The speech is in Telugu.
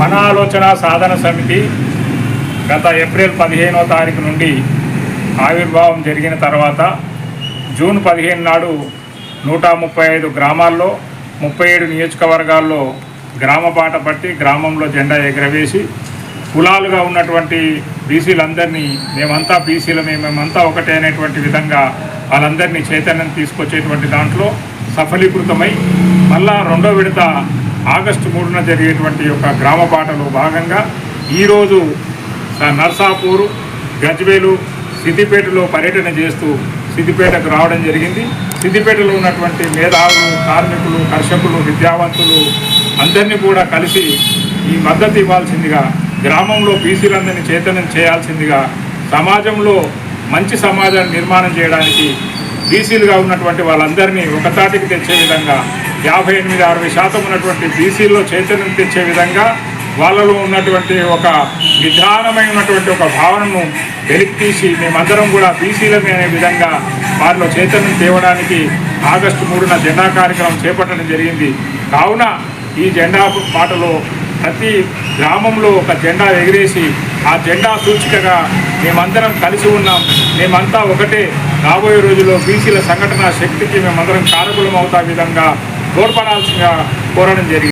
మన ఆలోచన సాధన సమితి గత ఏప్రిల్ పదిహేనో తారీఖు నుండి ఆవిర్భావం జరిగిన తర్వాత జూన్ పదిహేను నాడు నూట ముప్పై ఐదు గ్రామాల్లో ముప్పై ఏడు నియోజకవర్గాల్లో గ్రామ పాట పట్టి గ్రామంలో జెండా ఎగరవేసి కులాలుగా ఉన్నటువంటి బీసీలందరినీ మేమంతా బీసీలమే మేమంతా ఒకటే అనేటువంటి విధంగా వాళ్ళందరినీ చైతన్యం తీసుకొచ్చేటువంటి దాంట్లో సఫలీకృతమై మళ్ళా రెండో విడత ఆగస్టు మూడున జరిగేటువంటి యొక్క గ్రామ పాటలో భాగంగా ఈరోజు నర్సాపూరు గజ్వేలు సిద్దిపేటలో పర్యటన చేస్తూ సిద్దిపేటకు రావడం జరిగింది. సిద్దిపేటలో ఉన్నటువంటి మేధావులు కార్మికులు కర్షకులు విద్యావంతులు అందరినీ కూడా కలిసి ఈ మద్దతు ఇవ్వాల్సిందిగా గ్రామంలో బీసీలందరినీ చైతన్యం చేయాల్సిందిగా సమాజంలో మంచి సమాజాన్ని నిర్మాణం చేయడానికి బీసీలుగా ఉన్నటువంటి వాళ్ళందరినీ ఒకతాటికి తెచ్చే విధంగా యాభై ఎనిమిది అరవై శాతం ఉన్నటువంటి బీసీల్లో చైతన్యం తెచ్చే విధంగా వాళ్ళలో ఉన్నటువంటి ఒక నిదానమైనటువంటి ఒక భావనను వెలికితీసి మేమందరం కూడా బీసీలమే అనే విధంగా వారిలో చైతన్యం తేవడానికి ఆగస్టు మూడున జెండా కార్యక్రమం చేపట్టడం జరిగింది. కావున ఈ జెండా పాటలో ప్రతి గ్రామంలో ఒక జెండా ఎగిరేసి ఆ జెండా సూచికగా మేమందరం కలిసి ఉన్నాం. మేమంతా ఒకటే. రాబోయే రోజుల్లో బీసీల సంఘటన శక్తికి మేమందరం కారకులం అవుతా విధంగా తోడ్పడాల్సిందిగా కోరడం జరిగింది.